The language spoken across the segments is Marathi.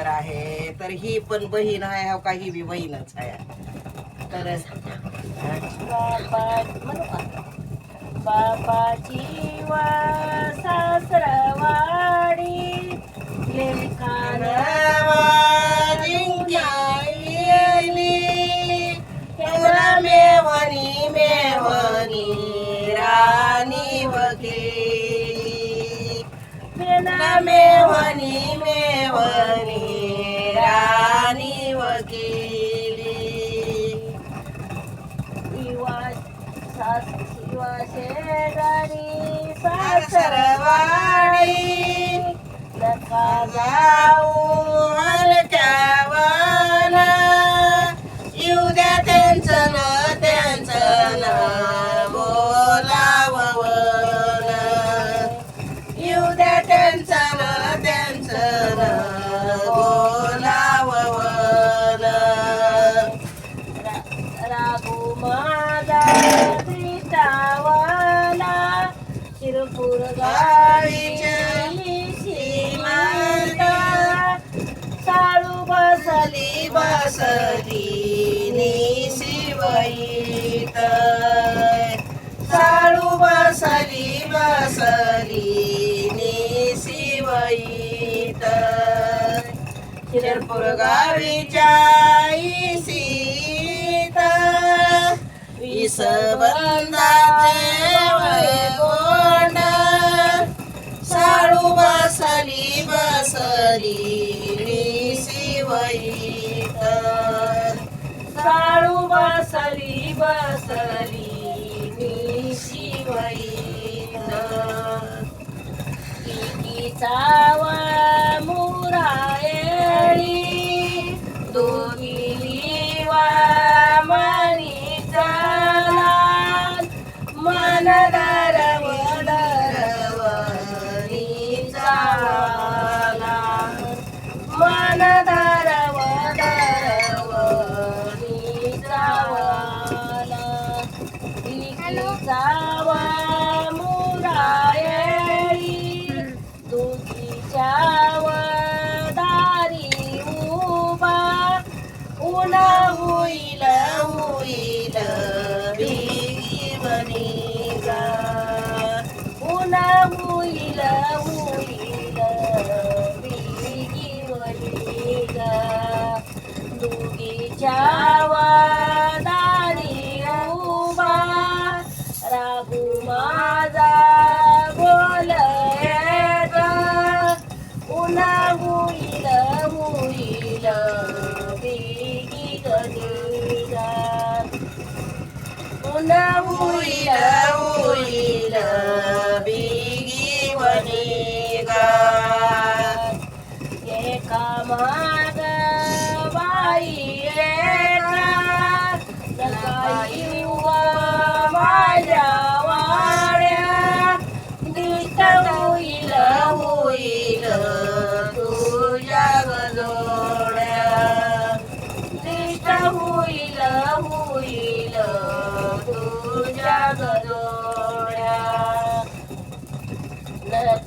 साखर आहे तर ही पण बहीण आहे हो का? ही बी बहीणच आहे. तर बापा बापाची वा सासरवाडी लेकान فدعوا शिरपूर गावीच्या सीत विसबंदाचे वैगोंड साळू बसली बसली शिवईत साळू बसली बसली. time. माझा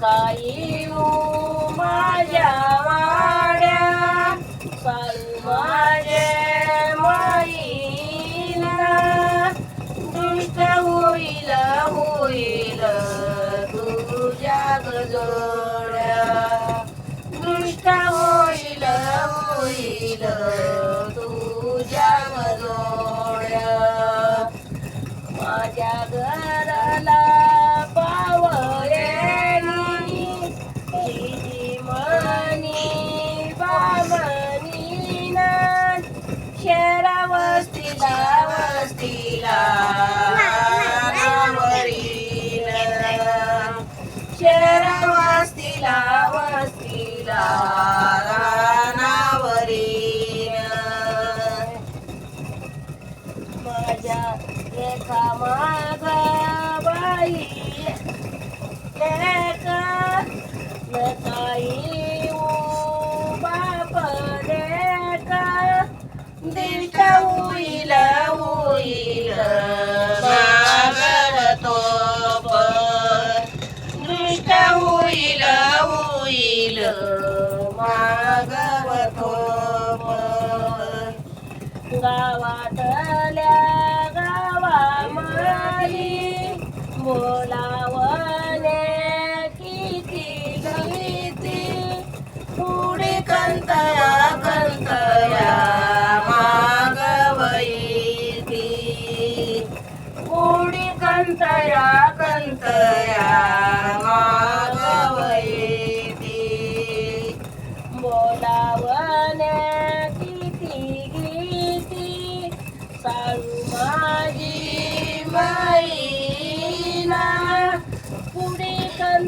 नकाई माझ्या वाड्या. साळू माझे माईला दुष्ट होईल होईल तुझ्या गजोड्या. दुष्ट होईल होईल तुझ्या गजोड्या. माझ्या घराला लेखा माग बाई लेखा लेखाई बाप लेखा दिलट होईल होईल. मागवतो दृष्ट होईल होईल. मागवतो गावातल्या बोलावले किती गीती. पुढे कंतया कंतया मागवैती पुढे कंतया कंतया मागवैती बोलावले किती गीती. साळू माझी मा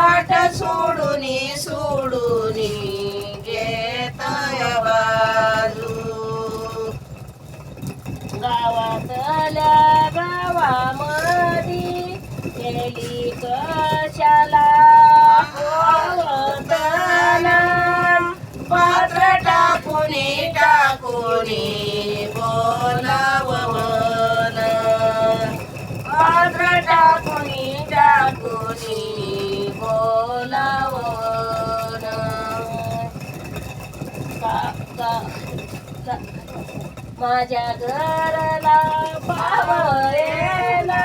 वाट सोडून सोडून घेतय बाजू. गावातल्या गावामधी गेली कशाला? आवताना पात्र टाकून टाकून माझ्या घराला पावळेला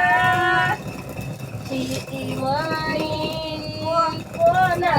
शेती मणी कोण कोणा